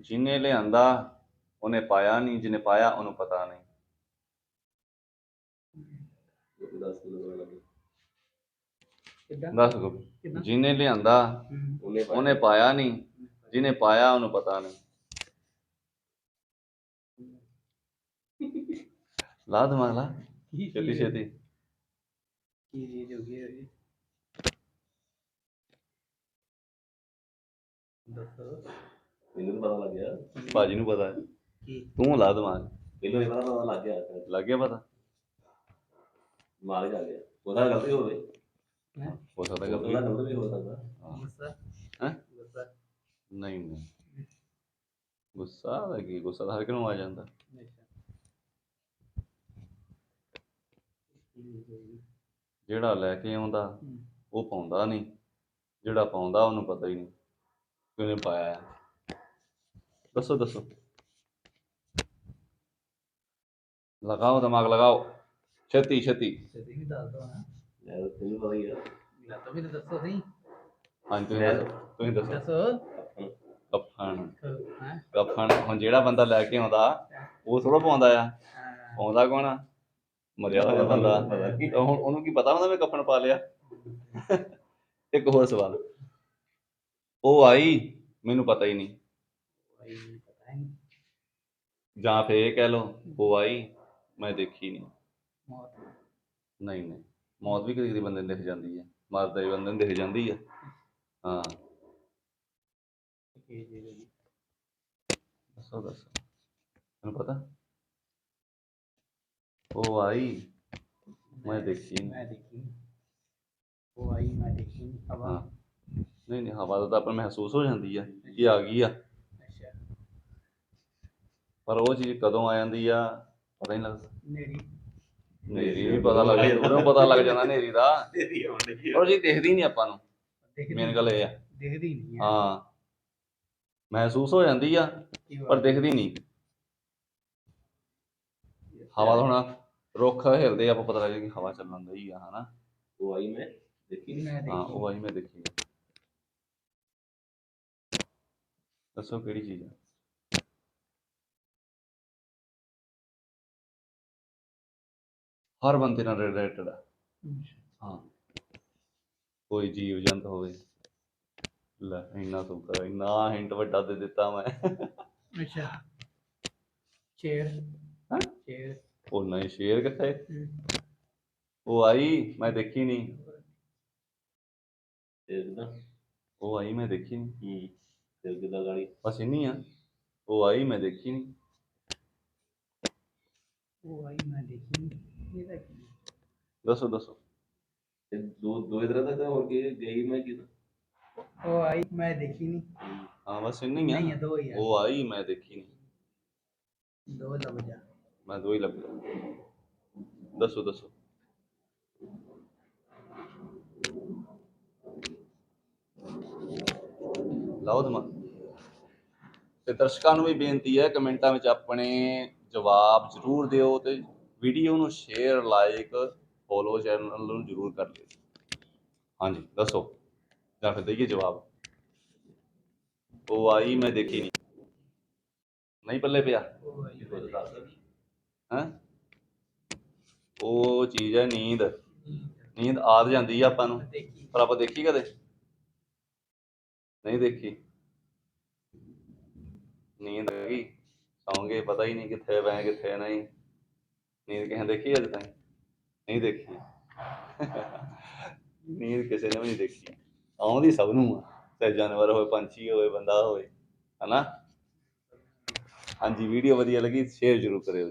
ਜਿਹਨੇ ਲਿਆਂਦਾ ਉਹਨੇ ਪਾਇਆ ਨਹੀਂ ਜਿਹਨੇ ਪਾਇਆ ਉਹਨੂੰ ਪਤਾ ਨਹੀਂ। ਦੱਸ ਕਿੱਦਾਂ? ਜਿਹਨੇ ਲਿਆਂਦਾ ਉਹਨੇ ਪਾਇਆ। ਨਹੀਂ ਜਿਹਨੇ ਪਾਇਆ ਉਹਨੂੰ ਪਤਾ ਨਹੀਂ। ਲਾ ਦਿਮਾਗ ਲਾ। ਛੇਤੀ ਛੇਤੀ। ਕੀ ਚੀਜ਼ ਹੋ ਗਈ ਦੱਸੋ। ਮੈਨੂੰ ਤਾਂ ਪਤਾ ਲੱਗ ਗਿਆ ਭਾਜੀ ਨੂੰ ਪਤਾ। ਹੈ ਕੀ? ਤੂੰ ਲਾ ਦਿਮਾਗ। ਮੈਨੂੰ ਇਹ ਪਤਾ ਪਤਾ ਲੱਗ ਗਿਆ ਲੱਗ ਗਿਆ ਪਤਾ? ਮਾਰ ਜਾ ਗਿਆ। ਉਹਦਾ ਗਲਤੀ ਹੋਵੇ। ਹੈ? ਹੋ ਸਕਦਾ ਉਹਦਾ ਗਲਤ। ਵੀ ਹੋ ਸਕਦਾ। ਗੁੱਸਾ? ਹੈਂ? ਗੁੱਸਾ? ਨਹੀਂ ਨਹੀਂ। ਗੁੱਸਾ ਦਾ ਕੀ? ਗੁੱਸਾ ਤਾਂ ਹਰ ਕਿਨੂੰ ਆ ਜਾਂਦਾ। ਅੱਛਾ ਹੋ? ਜਿਹੜਾ ਲੈ ਕੇ ਆਉਂਦਾ ਉਹ ਪਾਉਂਦਾ ਨਹੀਂ। ਜਿਹੜਾ ਪਾਉਂਦਾ ਉਹਨੂੰ ਪਤਾ ਹੀ ਨਹੀਂ। ਕਿ ਉਹਨੇ ਪਾਇਆ ਹੈ ਦੱਸੋ ਦੱਸੋ। ਲਗਾਓ ਦਿਮਾਗ ਲਗਾਓ। ਛੇਤੀ ਛੇਤੀ। ਛੇਤੀ ਵੀ ਦੱਸ ਦੋ ਨਾ ਯਾਰ ਤੈਨੂੰ ਪਤਾ ਹੀ ਆ। ਲੈ ਤਾਂ ਵੀ ਤਾਂ ਦੱਸੋ ਸਹੀ ਹਾਂਜੀ ਤੁਸੀਂ ਦੱਸੋ ਤੁਸੀਂ ਦੱਸੋ। ਦੱਸੋ। ਕਫਨ ਹੈ? ਕਫਨ ਹੁਣ ਜਿਹੜਾ ਬੰਦਾ ਲੈ ਕੇ ਆਉਂਦਾ ਉਹ ਥੋੜਾ ਪਾਉਂਦਾ ਆ। ਪਾਉਂਦਾ ਕੌਣ ਆ? ਮਰਿਆ ਹੋਇਆ ਬੰਦਾ। ਤਾਂ ਹੁਣ ਉਹਨੂੰ ਕੀ ਪਤਾ ਹੁੰਦਾ ਮੈਂ ਕਫਨ ਪਾ ਲਿਆ? ਇੱਕ ਹੋਰ ਸਵਾਲ। ਉਹ ਆਈ ਮੈਨੂੰ ਪਤਾ ਹੀ ਨਹੀਂ। ਪਤਾ ਨਹੀਂ। ਜਾਂ ਫੇਰ ਇਹ ਕਹਿ ਲਓ ਉਹ ਆਈ ਮੈਂ ਦੇਖੀ ਨਹੀਂ। ਮੌਤ ਨਹੀਂ ਨਹੀਂ। ਮੌਤ ਵੀ ਕਦੀ ਕਦੀ ਬੰਦੇ ਨੂੰ ਦਿਖ ਜਾਂਦੀ ਹੈ। ਮਰਦਾ ਹੀ ਬੰਦੇ ਨੂੰ ਦਿਖ ਜਾਂਦੀ ਹੈ। ਹਾਂ। ਕੀ ਦੱਸੋ ਦੱਸੋ। ਤੈਨੂੰ ਪਤਾ? ਉਹ ਆਈ ਮੈਂ ਦੇਖੀ ਨਹੀਂ। ਮੈਂ ਦੇਖੀ ਉਹ ਆਈ ਮੈਂ ਦੇਖੀ ਹਵਾ। ਨਹੀਂ ਨਹੀਂ ਹਵਾ ਦਾ ਤਾਂ ਆਪਾਂ ਨੂੰ ਮਹਿਸੂਸ ਹੋ ਜਾਂਦੀ ਆ ਕਿ ਆ ਗਈ ਆ। ਪਰ ਉਹ ਚੀਜ਼ ਕਦੋਂ ਆ ਜਾਂਦੀ ਆ ਪਤਾ ਹੀ ਨਹੀਂ ਲੱਗਦਾ ਨੇਰੀ ਨੇਰੀ ਵੀ ਪਤਾ ਲੱਗ ਜਾਂਦਾ ਉਹਨੂੰ ਪਤਾ ਲੱਗ ਜਾਂਦਾ ਨੇਰੀ ਦਾ। ਪਰ ਉਹ ਚੀਜ਼ ਦਿਖਦੀ ਨਹੀਂ ਆਪਾਂ ਨੂੰ ਮੇਨ ਗੱਲ ਇਹ ਆ। ਦਿਖਦੀ ਨਹੀਂ ਹੈ ਹਾਂ। ਮਹਿਸੂਸ ਹੋ ਜਾਂਦੀ ਆ? ਪਰ ਦਿਖਦੀ ਨਹੀਂ ਹਵਾ ਦਾ ਹੁਣ ਰੁੱਖ ਹਿਲਦੇ ਆਪਾਂ ਪਤਾ ਲੱਗ ਜਾਂਦਾ ਕਿ ਹਵਾ ਚੱਲਣ ਦਈ ਆ ਹਨਾ। ਉਹ ਆਈ ਮੈਂ ਦੇਖੀ। ਹਾਂ ਉਹ ਆਈ ਮੈਂ ਦੇਖੀ ਆ। ਦੱਸੋ ਕਿਹੜੀ ਚੀਜ਼ ਆ? ਹਰ ਬੰਦੇ ਨਾਲ ਰਿਲੇਟਡ ਆ। ਹਾਂ। ਕੋਈ ਜੀਵ ਜੰਤ ਹੋਵੇ। ਲੈ ਇੰਨਾ ਸੁਕਰ ਇੰਨਾ ਹਿੰਟ ਵੱਡਾ ਦੇ ਦਿੱਤਾ ਮੈਂ। ਅੱਛਾ। ਚੇਅਰ ਹਾਂ? ਚੇਅਰ ਉਹ ਨਹੀਂ ਸ਼ੇਰ ਕਿੱਥੇ? ਉਹ ਆਈ ਮੈਂ ਦੇਖੀ ਨਹੀਂ। ਤੇ ਕਿਦਾਂ? ਉਹ ਆਈ ਮੈਂ ਦੇਖੀ ਨਹੀਂ। ਹੂੰ। ਤੇ ਕਿਦਾਂ ਗਾੜੀ ਬਸ ਇੰਨੀ ਆ। ਉਹ ਆਈ ਮੈਂ ਦੇਖੀ ਨਹੀਂ। ਉਹ ਆਈ ਮੈਂ ਦੇਖੀ ਨਹੀਂ। ਦੱਸੋ ਦੱਸੋ। ਤੇ ਦੋ ਦੋ ਇਧਰ ਤੱਕ ਹੋਰ ਕੀ ਗਈ ਮੈਂ ਕਿਦਾਂ ਉਹ ਆਈ ਮੈਂ ਦੇਖੀ ਨਹੀਂ। ਹਾਂ ਬਸ ਇੰਨੀ ਹੀ ਨਹੀਂ ਆ ਦੋ ਹੀ ਆ। ਉਹ ਆਈ ਮੈਂ ਦੇਖੀ ਨਹੀਂ। ਦੋ ਲੱਭ ਜਾ। ਮੈਂ ਦੋ ਹੀ ਲੱਭ ਦੱਸੋ ਦੱਸੋ। ਲਾਓ ਦਿਮਾਗ। ਤੇ ਦਰਸ਼ਕਾਂ ਨੂੰ ਵੀ ਬੇਨਤੀ ਹੈ ਕਮੈਂਟਾਂ ਵਿੱਚ ਆਪਣੇ ਜਵਾਬ ਜ਼ਰੂਰ ਦਿਓ ਤੇ ਵੀਡੀਓ ਨੂੰ ਸ਼ੇਅਰ ਲਾਈਕ ਫੋਲੋ ਚੈਨਲ ਨੂੰ ਜ਼ਰੂਰ ਕਰ ਲਿਓ। ਹਾਂਜੀ, ਦੱਸੋ। ਜਾਂ ਫਿਰ ਦਈਏ ਜਵਾਬ। ਉਹ ਆਈ, ਮੈਂ ਦੇਖੀ ਨਹੀਂ। ਨਹੀਂ ਪੱਲੇ ਪਿਆ। ਉਹ ਉਹ ਚੀਜ਼ ਹੈ ਨੀਂਦ। ਨੀਂਦ ਆਦ ਜਾਂਦੀ ਆ ਆਪਾਂ ਨੂੰ। ਪਰ ਆਪਾਂ ਦੇਖੀ ਕਦੇ? ਨਹੀਂ ਦੇਖੀ। ਨੀਂਦ ਆ ਗਈ। ਸੌਂਗੇ ਪਤਾ ਹੀ ਨਹੀਂ ਕਿੱਥੇ ਪਏ ਕਿੱਥੇ ਨਹੀਂ। ਨੀਂਦ ਕਿਸੇ ਨੇ ਦੇਖੀ ਅਜੇ ਤਾਈਂ? ਨਹੀਂ ਦੇਖੀ। ਨੀਂਦ ਕਿਸੇ ਨੇ ਵੀ ਨਹੀਂ ਦੇਖੀ। ਆਉਂਦੀ ਸਭ ਨੂੰ। ਆ ਚਾਹੇ ਜਾਨਵਰ ਹੋਵੇ ਪੰਛੀ ਹੋਵੇ ਬੰਦਾ ਹੋਵੇ ਹਨਾ? ਹਾਂਜੀ, ਵੀਡੀਓ ਵਧੀਆ ਲੱਗੀ, ਸ਼ੇਅਰ ਜ਼ਰੂਰ ਕਰਿਓ।